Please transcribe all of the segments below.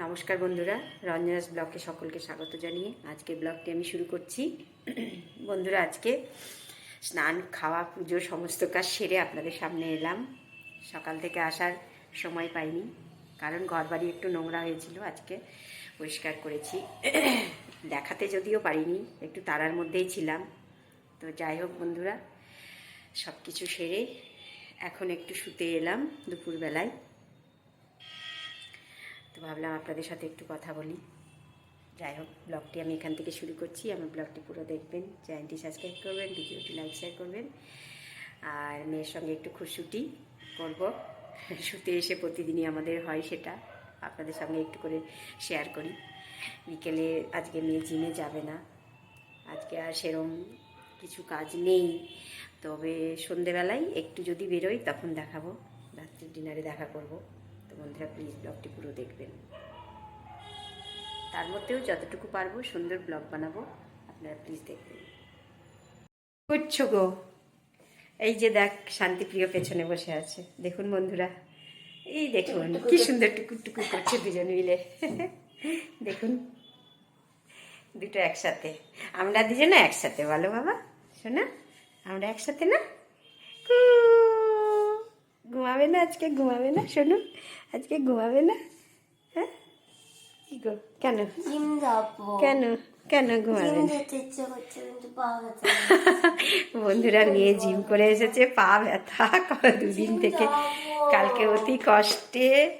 নমস্কার বন্ধুরা, রঞ্জনাস ব্লগকে সকলকে স্বাগত জানিয়ে আজকে ব্লগটি আমি শুরু করছি। বন্ধুরা, আজকে স্নান, খাওয়া, পুজো, সমস্ত কাজ সেরে আপনাদের সামনে এলাম। সকাল থেকে আসার সময় পাইনি, কারণ ঘর বাড়ি একটু নোংরা হয়েছিল, আজকে পরিষ্কার করেছি। দেখাতে যদিও পারিনি, একটু তারার মধ্যেই ছিলাম। তো যাই হোক বন্ধুরা সব কিছু সেরে এখন একটু শুতে এলাম দুপুরবেলায়। ভাবলাম আপনাদের সাথে একটু কথা বলি। যাই হোক, ব্লগটি আমি এখান থেকে শুরু করছি। আমার ব্লগটি পুরো দেখবেন, চ্যানেলটি সাবস্ক্রাইব করবেন, ভিডিওটি লাইক, শেয়ার করবেন। আর মেয়ের সঙ্গে একটু খুশুটি করব। শুতে এসে প্রতিদিনই আমাদের হয় সেটা। আপনাদের সঙ্গে একটু করে শেয়ার করি। বিকেলে আজকে মেয়ে জিমে যাবে না। আজকে আর সেরম কিছু কাজ নেই। তবে সন্ধেবেলায় একটু যদি বেরোই, তখন দেখাবো। রাত্রির ডিনারে দেখা করব। তো বন্ধুরা প্লিজ ব্লগটি পুরো দেখবেন। তার মধ্যেও যতটুকু পারব সুন্দর ব্লগ বানাবো আপনারা প্লিজ দেখবেন। করছ গো। এই যে দেখ শান্তিপ্রিয় পেছনে বসে আছে। দেখুন বন্ধুরা এই দেখুন কি সুন্দর টুকুর টুকুর করছে দুজন মিলে। দেখুন দুটো একসাথে। আমরা দুজনে একসাথে বলো বাবা শোনা? আমরা একসাথে না? ঘুমাবে না? আজকে ঘুমাবে না? শোনো আজকে ঘুমাবে না? হ্যাঁ? কি গো? কেন? জিম যাব। কেন? কেন ঘুমাবে বন্ধুরা মেয়ে জিম করে এসেছে পা ব্যথা ক- দুদিন থেকে। কালকে অতি কষ্টে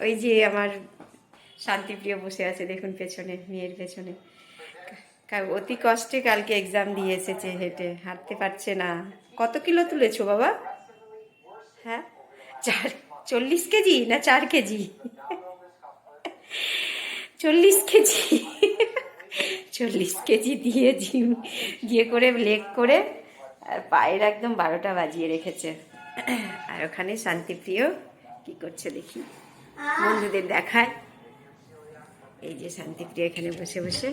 ওই যে আমার শান্তিপ্রিয় বসে আছে দেখুন পেছনে মেয়ের পেছনে। অতি কষ্টে কালকে এক্সাম দিয়ে এসেছে হেঁটে হাঁটতে পারছে না। কত কিলো তুলেছো বাবা? হ্যাঁ? চার, চল্লিশ কেজি না চার কেজি? চল্লিশ কেজি। চল্লিশ কেজি দিয়ে জিম গিয়ে করে লেগ করে, আর পায়ের একদম বারোটা বাজিয়ে রেখেছে। আর ওখানে শান্তিপ্রিয় কি করছে দেখি? বন্ধুদের দেখায়। এই যে শান্তিপ্রিয় এখানে বসে বসে।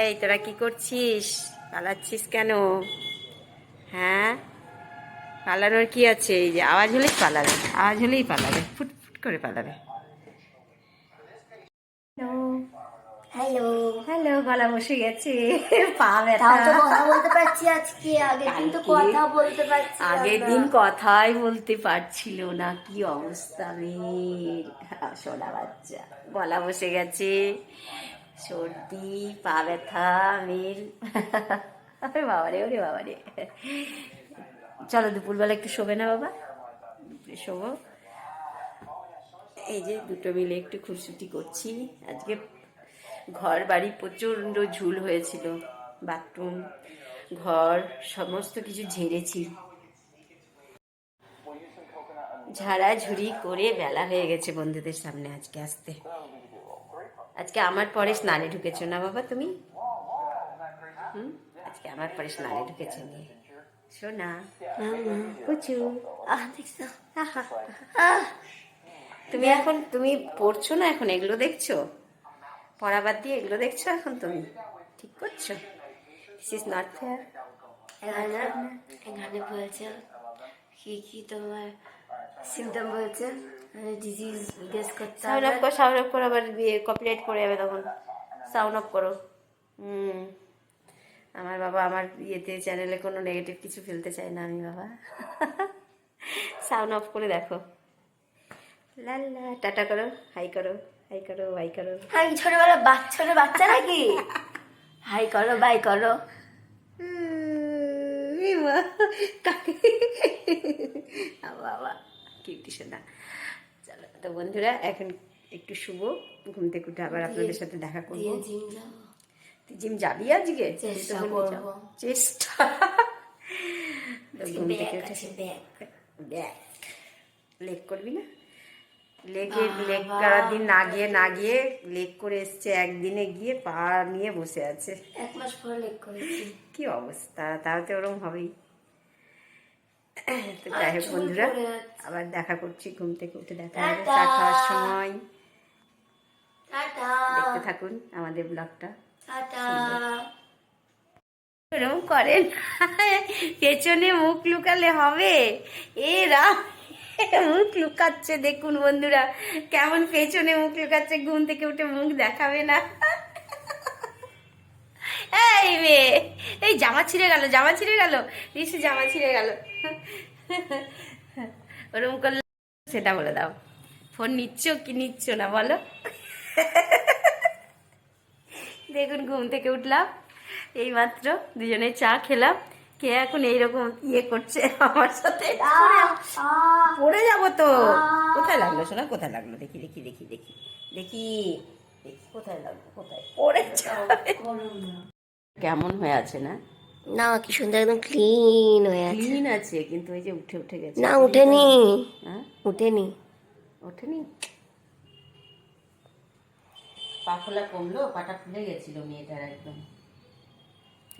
এই, তোরা কি করছিস? পালাচ্ছিস কেন? হ্যাঁ? পালানোর কি আছে? এই যে আওয়াজ হলেই পালাবে আওয়াজ হলেই পালাবে ফুট ফুট করে পালাবে। হ্যালো হ্যালো গলা বসে গেছে। পা ব্যথা। তাও কথা বলতে পারছি আজকে আগে কিন্তু কথা বলতে পারছি আগের দিন কথাই বলতে পারছিল না কি অবস্থা মেয়ের? সোনা বাচ্চা গলা বসে গেছে। সর্দি পা ব্যথা মেয়ের। আরে বাবারে, ওরে বাবারে। চলো দুপুরবেলা একটু শোবে না বাবা? দুপুরে শোবো। এই যে দুটো মিলে একটু খুশুটি করছি। আজকে ঘর বাড়ি প্রচণ্ড ঝুল হয়েছিল। বাথরুম, ঘর, সমস্ত কিছু ঝেড়েছি। ঝাড়াঝুড়ি করে বেলা হয়ে গেছে বন্ধুদের সামনে আজকে আসতে। আজকে আমার পরে স্নানে ঢুকেছো না বাবা তুমি? হুম? আজকে আমার পরে স্নানে ঢুকেছে নিয়ে। শোনা। কুচু। আহ দেখছ। তুমি এখন তুমি পড়ছো না এখন? এগুলো দেখছ? পড়া বাদ দিয়ে এগুলো দেখছ এখন তুমি? ঠিক করছ? দিস ইজ নট ফেয়ার এখানে এখানে বলছে। কি কি তোমার সিমটম বলছে? ডিজিজ গেস করতে সাউন্ড অফ করো সাউন্ড অফ করো আবার কপিরাইট পড়ে যাবে তখন। সাউন্ড অফ করো। হুম। আমার বাবা আমার ইয়েতে চ্যানেলে কোনো নেগেটিভ কিছু ফেলতে চায় না আমি বাবা। সাউন্ড অফ করে দেখো। লাল্লা টাটা করো হাই করো হাই করো বাই করো। আমি ছোটবেলা বাচ্চা ছোট বাচ্চা নাকি? হাই করো বাই করো। বাবা কিউটি শোনা চলো তো বন্ধুরা এখন একটু শুভ ঘুম থেকে উঠে আবার আপনাদের সাথে দেখা করব। জিম যাবি আজকে? চেষ্টা ঘুম থেকে ব্যাগ উঠে। আছে ব্যাগ। ব্যাগ। লেগ করবি না? লেগে লেগ করার দিন না গিয়ে না গিয়ে লেগ করে এসছে একদিনে গিয়ে পা নিয়ে বসে আছে। এক মাস পর লেগ করেছি। কি অবস্থা? তাও তো ওরম হবেই। তো যাই হোক বন্ধুরা আবার দেখা করছি ঘুম থেকে উঠে দেখা হবে। চা খাওয়ার সময়। দেখতে থাকুন আমাদের ব্লগটা। টাটা। এরকম করেন পেছনে মুখ লুকালে হবে। এ রাম মুখ লুকাচ্ছে। দেখুন বন্ধুরা, কেমন পেছনে মুখ লুকাচ্ছে। ঘুম থেকে উঠে মুখ দেখাবে না। এই মেয়ে, এই জামা ছিঁড়ে গেল, জামা ছিঁড়ে গেল। ঋষি জামা ছিঁড়ে গেল। ওরকম করলে সেটা বলে দাও। ফোন নিচ্ছ কি নিচ্ছ না বলো? দেখুন ঘুম থেকে উঠলাম। এইমাত্র দুজনে চা খেলাম। কে এখন এইরকম ইয়ে করছে আমার সাথে? পড়ে যাব। তো। কোথায় লাগল শোনা কোথায় লাগল? দেখি দেখি দেখি দেখি। দেখি দেখি কোথায় লাগল? কোথায়? পড়ে যাবে। কেমন হয়ে আছে না? না কি সুন্দর একদম ক্লিন হয়ে আছে। ক্লিন আছে কিন্তু ওই যে উঠে উঠে গেছে। না উঠেনি। হ্যাঁ? উঠেনি। ওঠেনি? পা ফোলা কমলো পাটা ফুলে গেছিল মেয়েটার একদম।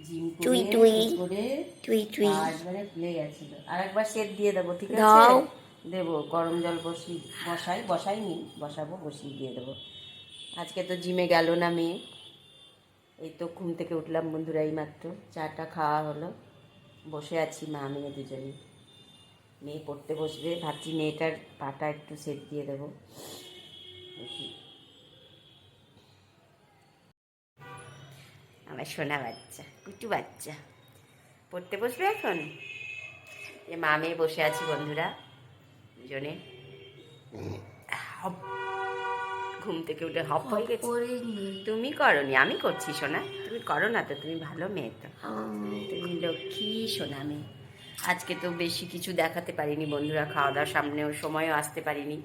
জিম তুই, করে তুই। করে তুই তুই একবারে ফুলে গেছিল। আর একবার সেট দিয়ে দেবো ঠিক আছে? দেবো গরম জল বসি বসাই বসাইনি বসাবো বসিয়ে দিয়ে দেবো। আজকে তো জিমে গেল না মেয়ে। এই তো ঘুম থেকে উঠলাম বন্ধুরা এই মাত্র চাটা খাওয়া হলো। বসে আছি মা মেয়ে দুজনে। মেয়ে পড়তে বসবে ভাবছি মেয়েটার পাটা একটু সেট দিয়ে দেবো। দেখি। আমার সোনা বাচ্চা, কুটু বাচ্চা। পড়তে বসবে এখন? এ মা মেয়ে বসে আছি বন্ধুরা, দুজনে। হপ। ঘুম থেকে উঠে হপ হয়ে গেছে। তুমি করনি, আমি করছি সোনা। তুমি করো না তো, তুমি ভালো মেয়ে তো। তুমি লক্ষ্মী সোনা মেয়ে। আজকে তো বেশি কিছু দেখাতে পারিনি বন্ধুরা খাওয়া দাওয়ার সামনেও সময়ও আসতে পারিনি।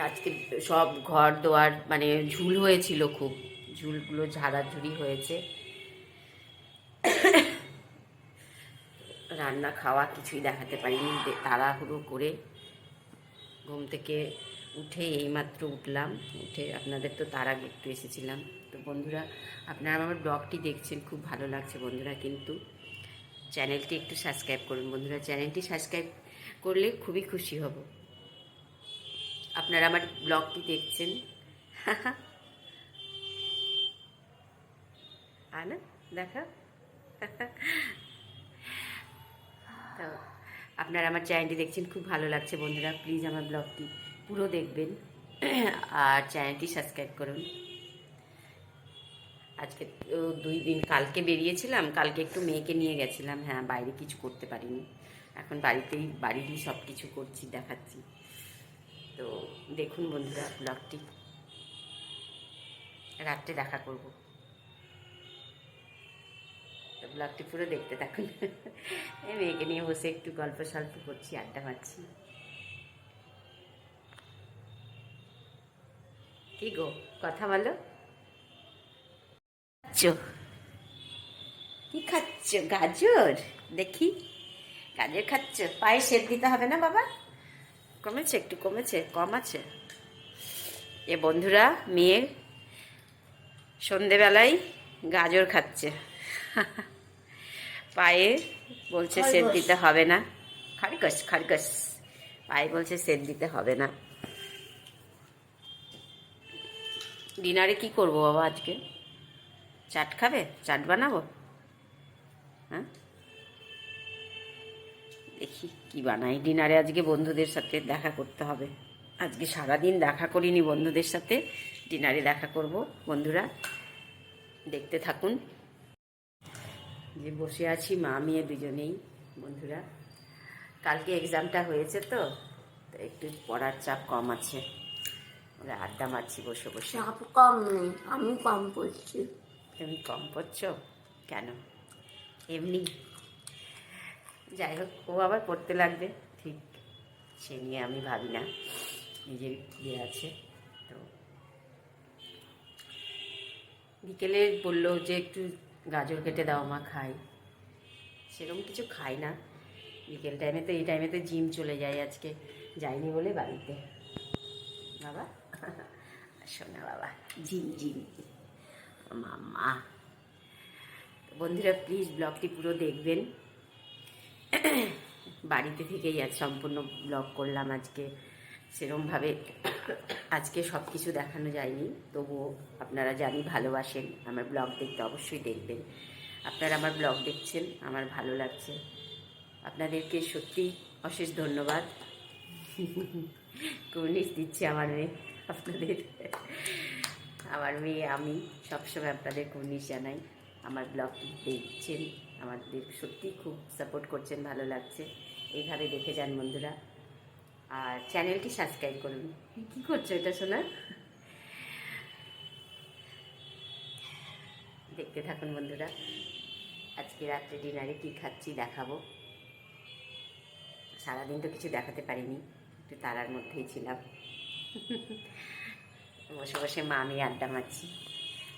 আজকে সব ঘর দোয়ার মানে ঝুল হয়েছিল খুব। ঝুলগুলো ঝাড়াঝুড়ি হয়েছে। রান্না খাওয়া কিছুই দেখাতে পারিনি। তাড়াহুড়ো করে ঘুম থেকে উঠে এইমাত্র উঠলাম। উঠে আপনাদের তো তার আগে একটু এসেছিলাম। তো বন্ধুরা, আপনারা আমার ব্লগটি দেখছেন, খুব ভালো লাগছে বন্ধুরা কিন্তু। চ্যানেলটি একটু সাবস্ক্রাইব করুন বন্ধুরা। চ্যানেলটি সাবস্ক্রাইব করলে খুবই খুশি হব। আপনারা আমার ব্লগটি দেখছেন। আনা দেখা। তো, আপনারা আমার চ্যানেলটি দেখছেন, খুব ভালো লাগছে বন্ধুরা। প্লিজ আমার ব্লগটি পুরো দেখবেন। আর চ্যানেলটি সাবস্ক্রাইব করুন। আজকে দুই দিন, কালকে বেরিয়েছিলাম, কালকে একটু মেয়েকে নিয়ে গেছিলাম। হ্যাঁ বাইরে কিছু করতে পারিনি। এখন বাড়িতেই, বাড়িরই সব কিছু করছি, দেখাচ্ছি। তো, দেখুন বন্ধুরা ব্লগটি। রাত্রে দেখা করব। ব্লগটি পুরো দেখতে থাকুন। এই মেয়েকে নিয়ে বসে একটু গল্প সল্প করছি, আড্ডা মারছি। কি গো, কথা বলো। কি খাচ্ছ? গাজর? দেখি। গাজর খাচ্ছ? পায়ে সেদ দিতে হবে না বাবা? কমেছে, একটু কমেছে, কম আছে। এ বন্ধুরা, মেয়ে সন্ধেবেলায় গাজর খাচ্ছে। পায়ে বলছে সেদ দিতে হবে না। খারগস খারগস পায়ে বলছে সেদ দিতে হবে না। ডিনারে কি করব বাবা আজকে? চাট খাবে? চাট বানাবো? হ্যাঁ? দেখি কি বানাই। ডিনারে আজকে বন্ধুদের সাথে দেখা করতে হবে। আজকে সারাদিন দেখা করিনি বন্ধুদের সাথে। ডিনারে দেখা করব বন্ধুরা। দেখতে থাকুন। যে বসে আছি মা মেয়ে দুজনেই বন্ধুরা। কালকে এক্সামটা হয়েছে তো একটু পড়ার চাপ কম আছে। ওরা আড্ডা মারছি বসে বসে। চাপ কম নেই আমি কম পড়ছি। তুমি কম পড়ছো? কেন? এমনি। যাই হোক ও আবার পড়তে লাগবে। ঠিক সে নিয়ে আমি ভাবি না নিজের ইয়ে আছে তো। বিকেলে বলল যে একটু গাজর কেটে দাও মা, খাই। সেরকম কিছু খাই না। বিকেল টাইমে তো, এই টাইমে তো জিম চলে যায় আজকে। যাইনি বলে বাড়িতে। বাবা? শোনা বাবা জিম জিম মামা বন্ধুরা প্লিজ ব্লগটি পুরো দেখবেন। বাড়িতে থেকেই আজ সম্পূর্ণ ব্লগ করলাম আজকে। সেরমভাবে আজকে সব কিছু দেখানো যায়নি তবুও আপনারা জানি ভালোবাসেন আমার ব্লগ দেখতে অবশ্যই দেখবেন। আপনারা আমার ব্লগ দেখছেন আমার ভালো লাগছে। আপনাদেরকে সত্যি অশেষ ধন্যবাদ। কুর্নিশ দিচ্ছি আমার মেয়ে আপনাদের আমার মেয়ে আমি সবসময় আপনাদের কুর্নিশ জানাই। আমার ব্লগ দেখছেন আমাদের সত্যি খুব সাপোর্ট করছেন ভালো লাগছে। এইভাবে দেখে যান বন্ধুরা। আর চ্যানেলটি সাবস্ক্রাইব করুন। কী করছ এটা শোনা দেখতে থাকুন বন্ধুরা, আজকে রাত্রে ডিনারে কী খাচ্ছি দেখাবো। সারাদিন তো কিছু দেখাতে পারিনি, একটু তারার মধ্যেই ছিলাম। বসে বসে মা আমি আড্ডা মারছি।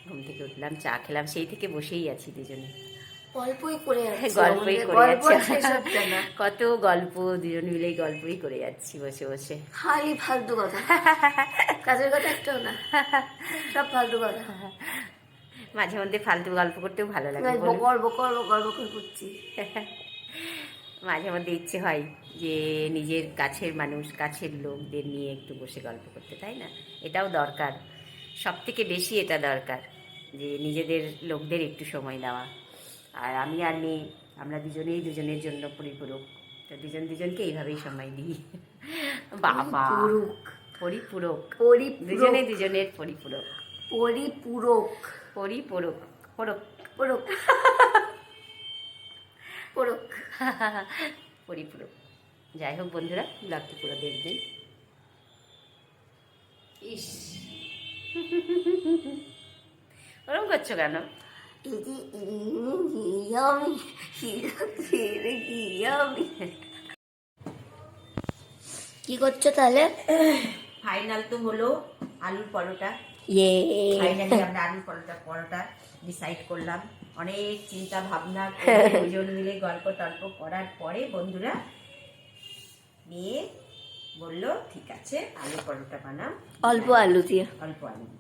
ঘুম থেকে উঠলাম, চা খেলাম, সেই থেকে বসেই আছি দুজনে। গল্পই করে যাচ্ছি। গল্পই করে যাচ্ছি। কত গল্প দুজন মিলেই গল্পই করে যাচ্ছি বসে বসে। খালি ফালতু কথা। কাজের কথা একটাও না। সব ফালতু কথা। মাঝে মধ্যে ফালতু গল্প করতেও ভালো লাগে। বকর বকর বকর বকর করছি। মাঝে মধ্যে ইচ্ছে হয় যে নিজের কাছের মানুষ কাছের লোকদের নিয়ে একটু বসে গল্প করতে তাই না? এটাও দরকার। সব থেকে বেশি এটা দরকার যে নিজেদের লোকদের একটু সময় দেওয়া। আর আমি আর মেয়ে আমরা দুজনেই দুজনের জন্য পরিপূরক। তো দুজন দুজনকে এইভাবেই সময় দিই। বাবা। পুরুক পরিপূরক। পরিপূরক। দুজনে দুজনের পরিপূরক। পরিপূরক। পরিপূরক। পরক। পুরুক। পুরুক। পরিপূরক। যাই হোক বন্ধুরা ব্লগটি পুরো দেখবেন। ইস। ওরকম করছ কেন? ইয়ামি কি করছ তাহলে? ফাইনাল তো হলো আলুর পরোটা। ইয়ে। ফাইনালি আমরা আলুর পরোটা পরোটা ডিসাইড করলাম। অনেক চিন্তা ভাবনা দুজন মিলে গল্প টল্প করার পরে বন্ধুরা মেয়ে বলল ঠিক আছে আলু পরোটা বানাও। অল্প আলু দিয়ে। অল্প আলু দিয়ে।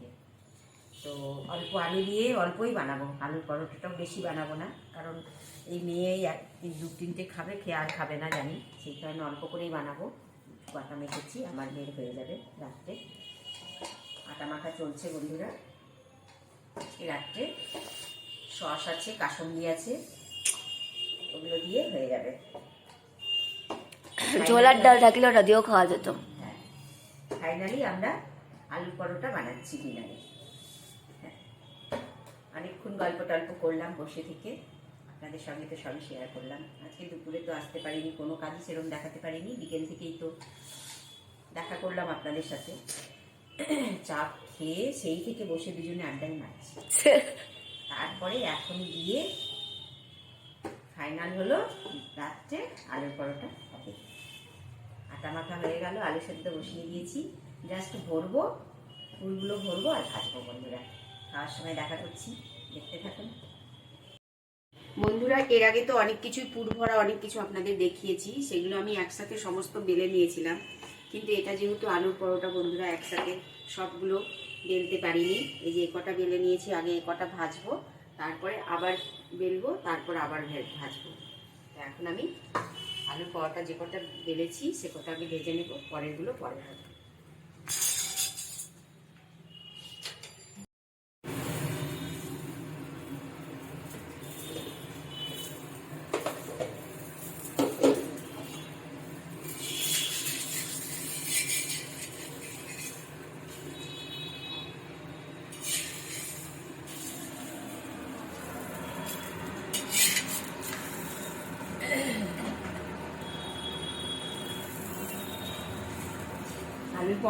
তো অল্প আলু দিয়ে অল্পই বানাবো। আলুর পরোটাটাও বেশি বানাবো না কারণ এই মেয়ে এক দু তিনটে খাবে খেয়ে আর খাবে না জানি। সেই কারণে অল্প করেই বানাবো। আটা মেখেছি আমার মেয়ের হয়ে যাবে রাত্রে। আটা মাখা চলছে বন্ধুরা। এই রাত্রে সস আছে কাসন্দি আছে ওগুলো দিয়ে হয়ে যাবে। ছোলার ডাল থাকলে ওটা দিয়েও খাওয়া যেত। হ্যাঁ। ফাইনালি আমরা আলু পরোটা বানাচ্ছি ডিনারে। হ্যাঁ অনেকক্ষণ গল্প টল্প করলাম, বসে থেকে আপনাদের সঙ্গে তো সবই শেয়ার করলাম। আজকে দুপুরে তো আসতে পারিনি, কোনো কাজই সেরকম দেখাতে পারিনি। বিকেল থেকেই তো দেখা করলাম আপনাদের সাথে। চা খেয়ে সেই থেকে বসে দুজনে আড্ডায় মারছি। তারপরে এখন গিয়ে ফাইনাল হলো রাত্রে আলুর পরোটা হবে। আটা মাখা হয়ে গেল, আলু সেদ্ধ বসিয়ে দিয়েছি। জাস্ট ভরবো, ফুলগুলো ভরবো আর ভাজবো বন্ধুরা। খাওয়ার সময় দেখা করছি। দেখতে থাকুন। বন্ধুরা, এর আগে তো অনেক কিছুই পুর ভরা অনেক কিছু আপনাদের দেখিয়েছি। সেগুলো আমি একসাথে সমস্ত বেলে নিয়েছিলাম। কিন্তু এটা যেহেতু আলুর পরোটা, বন্ধুরা, একসাথে সবগুলো বেলতে পারিনি। এই যে কটা বেলে নিয়েছি, আগে কটা ভাজবো, তারপরে আবার বেলবো, তারপর আবার ভাজবো। এখন আমি আলুর পরোটা যে কটা বেলেছি, সে কটা আমি ভেজে নেব, পরেরগুলো পরে ভাজবো।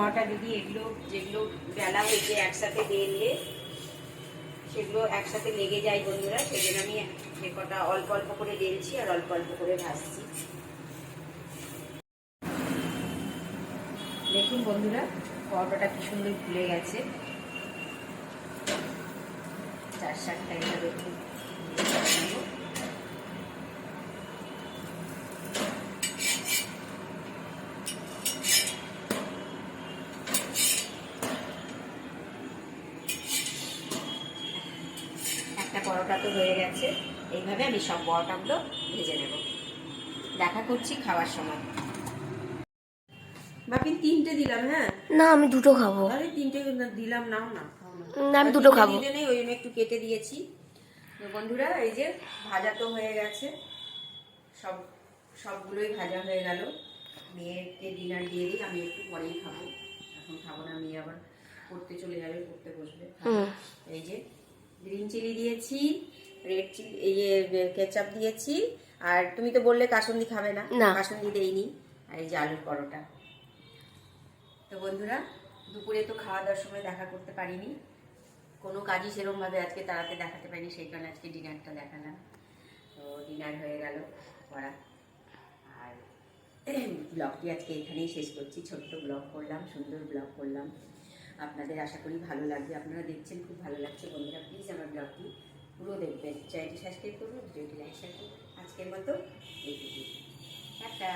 পরোটা যদি এগুলো যেগুলো বেলা হয়েছে একসাথে বেললে সেগুলো একসাথে লেগে যায় বন্ধুরা, সেই জন্য আমি যে কটা অল্প অল্প করে বেলছি আর অল্প অল্প করে ভাজছি। দেখুন বন্ধুরা, পরোটাটা কি সুন্দর ফুলে গেছে। চার সাতটা এভাবে একটু নেব। পরোটা তো হয়ে গেছে। এইভাবে আমি সব পরোটাগুলো ভেজে নেব। দেখা করছি খাওয়ার সময়। বাপি তিনটে দিলাম হ্যাঁ? না আমি দুটো খাব। আরে তিনটে দিলাম নাও না না। আমি দুটো খাব। নেই ওই জন্য একটু কেটে দিয়েছি। বন্ধুরা এই যে ভাজা তো হয়ে গেছে। সব সবগুলোই ভাজা হয়ে গেল। মেয়েকে ডিনার দিয়ে দিই আমি একটু পরেই খাব। এখন খাব না মেয়ে আবার পড়তে চলে যাবে পড়তে বসবে। এই যে গ্রিন চিলি দিয়েছি রেড চিলি এই কেচাপ দিয়েছি আর তুমি তো বললে কাসুন্দি খাবে না। না। কাসুন্দি দেইনি আর এই যে আলুর পরোটা। তো বন্ধুরা দুপুরে তো খাওয়া দাওয়ার সময় দেখা করতে পারিনি। কোনো কাজই সেরকমভাবে আজকে তাড়াতে দেখাতে পারিনি সেই কারণে আজকে ডিনারটা দেখালাম। তো ডিনার হয়ে গেল করা আর ব্লগটি আজকে এখানেই শেষ করছি। ছোট্ট ব্লগ করলাম সুন্দর ব্লগ করলাম। আপনাদের আশা করি ভালো লাগবে। আপনারা দেখছেন, খুব ভালো লাগছে বন্ধুরা। প্লিজ আমার ব্লগটি পুরো দেখবেন। চ্যানেলটি সাবস্ক্রাইব করুন, ভিডিওটি লাইক শেয়ার করুন। আজকের মতো এইটুকুই টাটা।